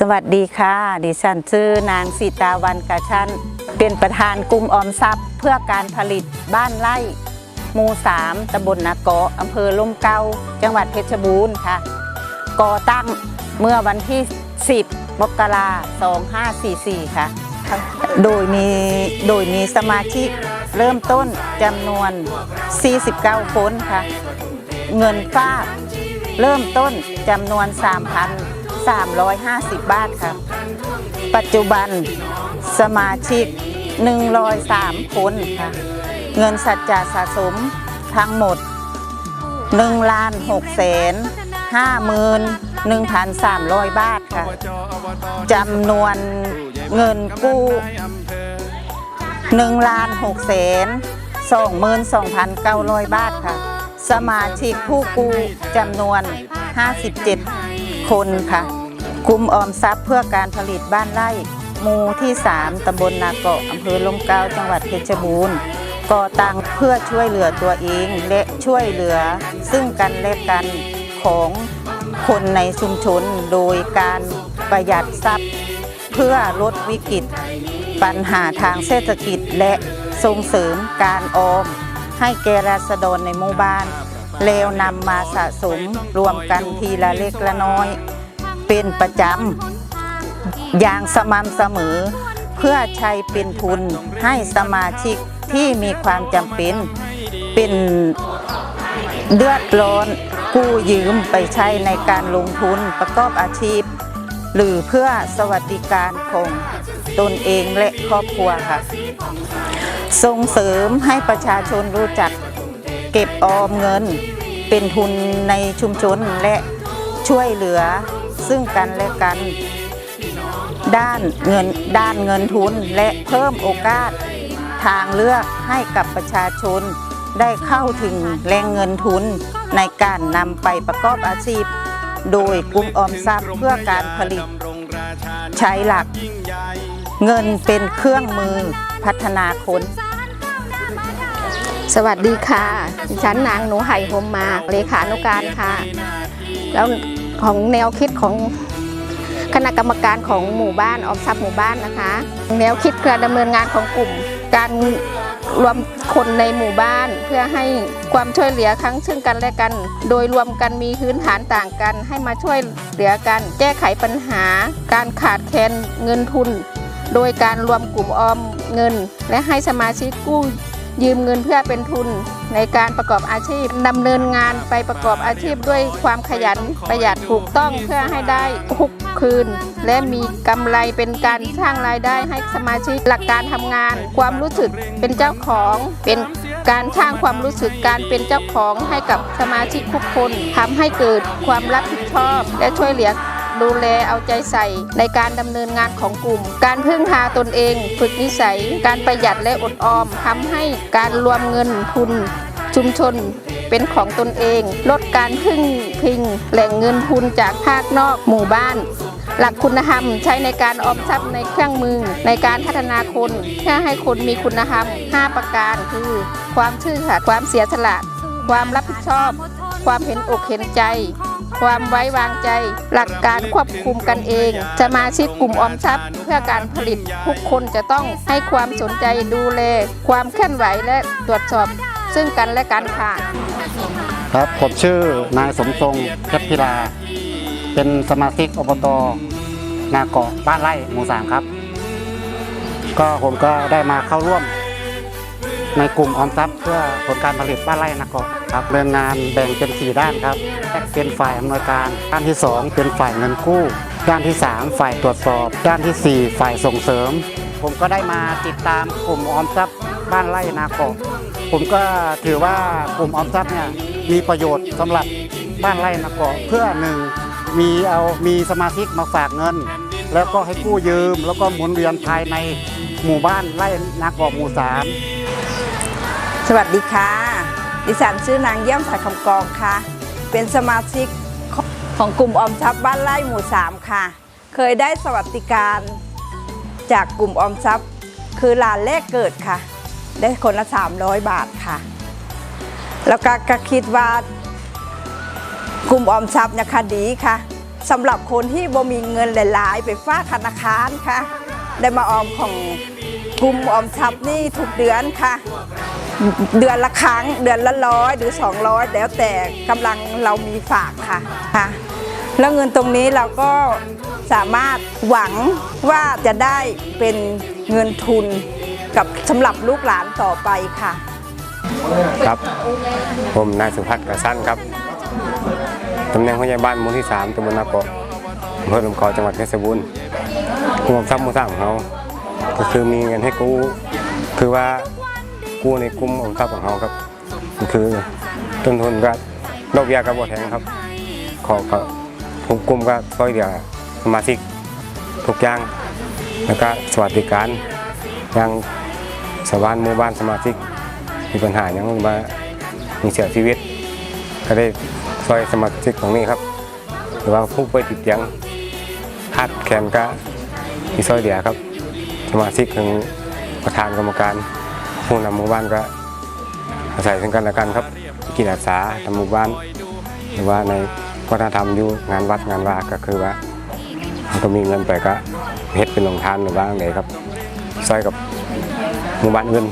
สวัสดีค่ะ ดิฉันชื่อนางสีตาวันกะชัน เป็นประธานกลุ่มออมทรัพย์ เพื่อการผลิตบ้านไร่หมู่สามตำบลนาเกาะอำเภอล่มเกาจังหวัดเพชรบูรณ์ค่ะ ก่อตั้งเมื่อวันที่ 10 มกราคม2544 ค่ะ โดยมีโดยมีสมาชิกเริ่มต้นจำนวน 49 คนค่ะ เงินฝากเริ่มต้นจำนวน 350 บาทค่ะปัจจุบันสมาชิก 103 คนค่ะ เงินสัจจะสะสมทั้งหมด1ล้าน6แสน5หมื่น1,300 บาทค่ะจำนวนเงินกู้1ล้าน6แสน22,900 บาทค่ะ สมาชิกผู้กู้จำนวน 57 คนค่ะ กลุ่มออมทรัพย์เพื่อการผลิตบ้านไร่หมู่ที่ 3ตำบลนาเกาะอำเภอลมเกาจังหวัดเพชรบูรณ์ก่อตั้งเพื่อช่วยเหลือตัวเองและช่วยเหลือ ซึ่งกันและกันของคนในชุมชนโดยการประหยัดทรัพย์ เพื่อลดวิกฤต ปัญหาทางเศรษฐกิจและส่งเสริมการออม ให้แก่ราษฎรในหมู่บ้าน แล้วนำมาสะสมรวมกันทีละเล็กละน้อย เป็นประจำอย่างสม่ำเสมอ เพื่อใช้เป็นทุนให้สมาชิกที่มีความจำเป็น เป็นเดือดร้อนกู้ยืมไปใช้ในการลงทุนประกอบอาชีพ หรือเพื่อสวัสดิการของตนเองและครอบครัวค่ะ ส่งเสริมให้ประชาชนรู้จักเก็บออมเงิน เป็นทุนในชุมชนและช่วยเหลือ ซึ่งกันและกัน ด้านเงินด้านเงินทุนและเพิ่มโอกาส ทางเลือกให้กับประชาชน ได้เข้าถึงแหล่งเงินทุนในการนำไปประกอบอาชีพ โดยกลุ่มออมทรัพย์เพื่อการผลิต ใช้หลัก เงินเป็นเครื่องมือพัฒนาคนสวัสดีค่ะ ดิฉันนางหนูไห่โฮมมา เลขานุการค่ะ แล้ว ของแนวคิดของคณะกรรมการของหมู่บ้านออมทรัพย์หมู่บ้านนะคะ แนวคิดการดำเนินงานของกลุ่ม การรวมคนในหมู่บ้าน เพื่อให้ความช่วยเหลือครั้งซึ่งกันและกัน โดยรวมกันมีพื้นฐานต่างกัน ให้มาช่วยเหลือกัน แก้ไขปัญหา การขาดแคลนเงินทุน โดยการรวมกลุ่มออมเงิน และให้สมาชิกกู้ยืมเงินเพื่อเป็นทุน ในการประกอบอาชีพดำเนินงานไปประกอบอาชีพด้วยความขยันประหยัดถูกต้องเพื่อให้ได้ทุกคืน และมีกำไรเป็นการสร้างรายได้ให้สมาชิกหลักการทำงาน ความรู้สึกเป็นเจ้าของเป็นการสร้างความรู้สึกการเป็นเจ้าของให้กับสมาชิกทุกคนทำให้เกิดความรับผิดชอบ และช่วยเหลือ ดูแลเอาใจใส่ ในการดำเนินงานของกลุ่ม การพึ่งพาตนเอง ฝึกนิสัย การประหยัดและอดออมทำให้การรวมเงินทุนชุมชนเป็นของตนเอง ลดการพึ่งพิง แหล่งเงินทุนจากภาคนอกหมู่บ้าน หลักคุณธรรมใช้ในการออมทรัพย์ในเครื่องมือ ในการพัฒนาคนเพื่อให้คนมีคุณธรรม 5 ประการคือ ความซื่อสัตย์ความเสียสละ ความรับผิดชอบ ความเห็นอกเห็นใจ ความไว้วางใจ หลักการควบคุมกันเอง สมาชิกกลุ่มออมทรัพย์ เพื่อการผลิตทุกคนจะต้องให้ความสนใจดูแล ความเคลื่อนไหวและตรวจสอบ ซึ่งกันและกันค่ะ ครับผมชื่อนายสมทรงเพชรพิลา เป็นสมาชิกอบตนาเกาะบ้านไร่หมู่สามครับ ก็ผมก็ได้มาเข้าร่วม ในกลุ่มออมทรัพย์เพื่อผลการผลิตบ้านไร่นาเกาะ ครับเรื่องงานแบ่งเป็น 4 ด้านครับเป็นฝ่ายอำนวยการ ด้านที่ 2 เป็นฝ่ายเงินกู้ ด้านที่ 3 ฝ่ายตรวจสอบ ด้านทีสี่ 4 ฝ่ายส่งเสริม ผมก็ได้มาติดตามกลุ่มออมทรัพย์บ้านไร่นาเกาะผมก็ถือว่ากลุ่มออมทรัพย์เนี่ยมีประโยชน์สำหรับบ้านไร่นาเกาะเพื่อหนึ่งมีเอามีสมาชิกมาฝากเงิน แล้วก็ให้กู้ยืม แล้วก็หมุนเวียนภายในหมู่บ้านไร่นาเกาะหมู่สามสวัสดีค่ะ ดิฉันชื่อนางเยี่ยมสายคำกองค่ะ เป็นสมาชิกของกลุ่มออมทรัพย์บ้านไร่หมู่ 3 ค่ะ เคยได้สวัสดิการจากกลุ่มออมทรัพย์ คือหลานแรกเกิดค่ะ ได้คนละ 300 บาทค่ะ แล้วก็ก็คิดว่ากลุ่มออมทรัพย์เนี่ยค่ะดีค่ะสำหรับคนที่บ่มีเงินหลาย ๆ ไปฝากธนาคารค่ะ ได้มาออมของกลุ่มออมทรัพย์นี่ทุกเดือนค่ะ เดือนละครั้งเดือนละร้อยหรือ 200 แล้วแต่กำลังเรามีฝากค่ะค่ะแล้วเงินตรงนี้เราก็สามารถหวังว่าจะได้เป็นเงินทุนกับสำหรับลูกหลานต่อไปค่ะ ครับ ผมนายสุพัฒน์กระสั้นครับตำแหน่งผู้ใหญ่บ้านหมู่ที่ 3ตำบลนาเกาะอำเภอลำคอจังหวัดเพชรบูรณ์กลุ่มอมทรัพย์หมู่สามของเราก็คือมีเงินให้กู้คือว่า กู้ในกลุ่มออมทรัพย์ของเราครับก็คือต้นทุนก็ดอกเบี้ยก็บ่แพงครับ ขอก็ทุกกลุ่มก็ช่วยเหลือสมาชิกทุกอย่างแล้วก็สวัสดิการอย่างชาวบ้านหมู่บ้านสมาชิกมีปัญหาอย่างมามีเสียชีวิต ก็ได้ซอยสมาชิกของนี่ครับ หรือว่าผู้ป่วยติดเตียงคาดแขนก็มีซอยเดียครับ สมาชิกถึงประธานกรรมการ ผู้นำหมู่บ้านก็อาศัยซึ่งกันและกันครับกิจอาสาทำหมู่บ้าน หรือว่าในวัฒนธรรมอยู่งานวัดงานวาก็คือว่าเราก็มีเงินไปก็เฮ็ดเป็นโรงทานหรือว่าอะไรครับใส่กับหมู่บ้านเงิน